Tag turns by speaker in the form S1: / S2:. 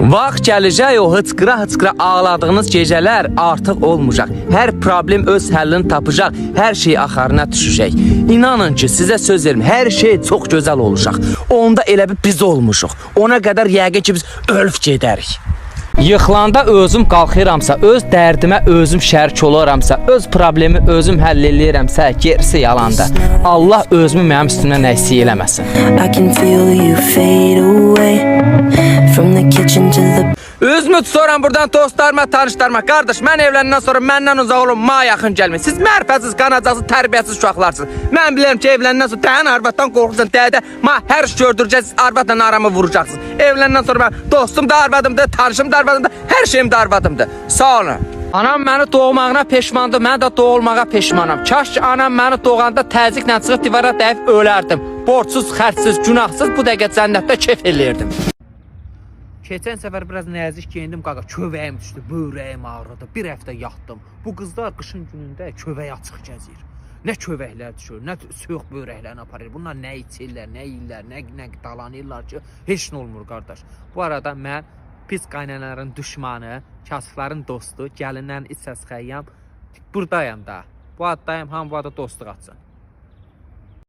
S1: Vaxt gələcək o hıçqıra-hıçqıra ağladığınız gecələr artıq olmayacaq. Hər problem öz həllini tapacaq, hər şey axarına düşəcək. İnanın ki, sizə söz verim, hər şey çox gözəl olacaq. Onda elə bir biz olmuşuq. Ona qədər yəqin ki biz ölüb gedərik. Yıxılanda özüm qalxıramsa, öz dərdimə özüm şərik olaramsa, öz problemi özüm həll eləyirəmsə, gerisi yalandır. Allah özümü mənim üstümə nəsə eləməsin.
S2: I can feel you fade
S1: Özümü tuturam buradan dostlarıma, tanışlarıma. Qardaş, mən evləndən sonra məndən uzaq olun, ma yaxın gəlməyin. Siz mərfəsiz, qanacaqsız, tərbiyəsiz uşaqlarsınız. Mən bilirəm ki, evləndən sonra dəhin arvaddan qorxursan, dədə, ma hər iş gördürəcəksiniz, arvadla aramı vuracaqsınız. Evləndən sonra mən dostum da arvadımdır, tanışım da arvadımdır, hər şeyim də arvadımdır. Sağ olun. Anam məni doğmağına peşmandır, mən də doğulmağa peşmanam. Kaş ki anam məni doğanda təzyiqlə çıxıb divara dəyib ölərdim. Borcsuz, xərcsiz, günahsız bu dəqiqə cənnətdə kef eləyirdim. Keçən səfər biraz nəzik geyindim, qaqa kövəyim düşdü, böyrəyim ağrıdı. Bir həftə yatdım. Bu qızlar qışın günündə kövək açıq gəzir. Nə kövəklər düşür, nə soyuq böyrəklərini aparır. Bunlar nə içirlər, nə yeyirlər, nə nə dalanırlar ki, heç nə olmur qardaş. Bu arada mən pis qaynanaların düşmanı, kasıfların dostu, gəlinlərin iç səs xəyyam. Buradayam da. Bu addayım, hamı bu adda dostluq atsın.